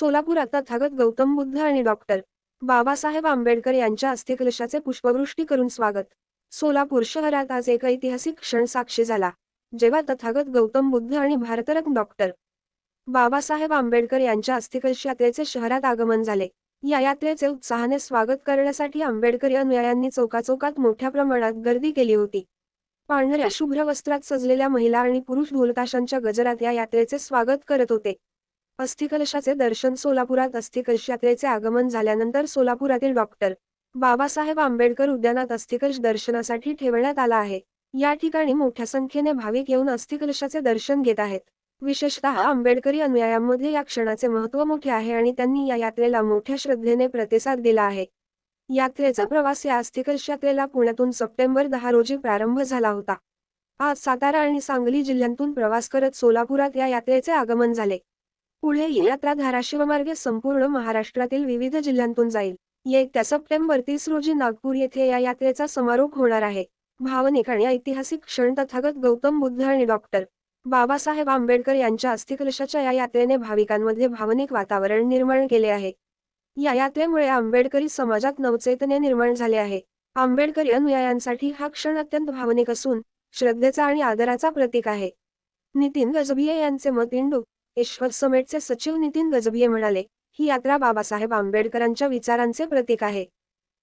सोलापुरात तथागत गौतम बुद्ध आणि डॉक्टर बाबासाहेब आंबेडकर यांच्या अस्थिकलशाचे पुष्पवृष्टी करून स्वागत. सोलापूर शहरात आज एक ऐतिहासिक क्षण साक्षी झाला जेव्हा तथागत गौतम बुद्ध आणि भारतरत्न डॉक्टर बाबासाहेब आंबेडकर यांच्या अस्थिकलश यात्रेचे शहरात आगमन झाले. या यात्रेचे उत्साहाने स्वागत करण्यासाठी आंबेडकर अनुयायांनी चौकाचौकात मोठ्या प्रमाणात गर्दी केली होती. पांढऱ्या शुभ्र वस्त्रात सजलेल्या महिला आणि पुरुष ढोलताशांच्या गजरात या यात्रेचे स्वागत करत होते. अस्थिकलशाचे दर्शन सोलापुरात अस्थिकलश यात्रेचे आगमन झाल्यानंतर सोलापुरातील डॉक्टर बाबासाहेब आंबेडकर उद्यानात अस्थिकलश दर्शनासाठी ठेवण्यात आला आहे. या ठिकाणी मोठ्या संख्येने भाविक येऊन अस्थिकलशाचे दर्शन घेत आहेत. विशेषतः आंबेडकरी अनुयायांमध्ये या क्षणाचे महत्त्व मोठे आहे आणि त्यांनी या यात्रेला मोठ्या श्रद्धेने प्रतिसाद दिला आहे. यात्रेचा प्रवास या अस्थिकलश यात्रेला पुण्यातून सप्टेंबर दहा रोजी प्रारंभ झाला होता. आज सातारा आणि सांगली जिल्ह्यांतून प्रवास करत सोलापुरात या यात्रेचे आगमन झाले. पुढे ही यात्रा धाराशिवमार्गे संपूर्ण महाराष्ट्रातील विविध जिल्ह्यांतून जाईल. येत्या सप्टेंबर तीस रोजी नागपूर येथे या यात्रेचा समारोप होणार आहे. भावनिक आणि ऐतिहासिक क्षण तथागत गौतम बुद्ध आणि डॉक्टर बाबासाहेब आंबेडकर यांच्या अस्थिकलशाच्या या यात्रेने भाविकांमध्ये भावनिक वातावरण निर्माण केले आहे. या यात्रेमुळे आंबेडकरी समाजात नवचैतन्य निर्माण झाले आहे. आंबेडकरी अनुयायांसाठी हा क्षण अत्यंत भावनिक असून श्रद्धेचा आणि आदराचा प्रतीक आहे. नितीन गजभिये यांचे मत इंडू ईश्वर समेटचे सचिव नितीन गजभिये म्हणाले ही यात्रा बाबासाहेब आंबेडकरांच्या विचारांचे प्रतीक आहे.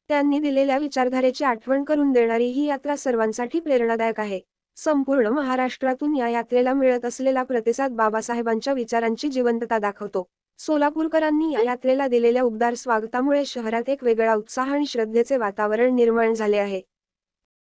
त्यांनी दिलेल्या विचारधारेची आठवण करून देणारी ही यात्रा सर्वांसाठी प्रेरणादायक आहे. संपूर्ण महाराष्ट्रातून या यात्रेला मिळत असलेला प्रतिसाद बाबासाहेबांच्या विचारांची जिवंतता दाखवतो. सोलापूरकरांनी या यात्रेला दिलेल्या उबदार स्वागतामुळे शहरात एक वेगळा उत्साह आणि श्रद्धेचे वातावरण निर्माण झाले आहे.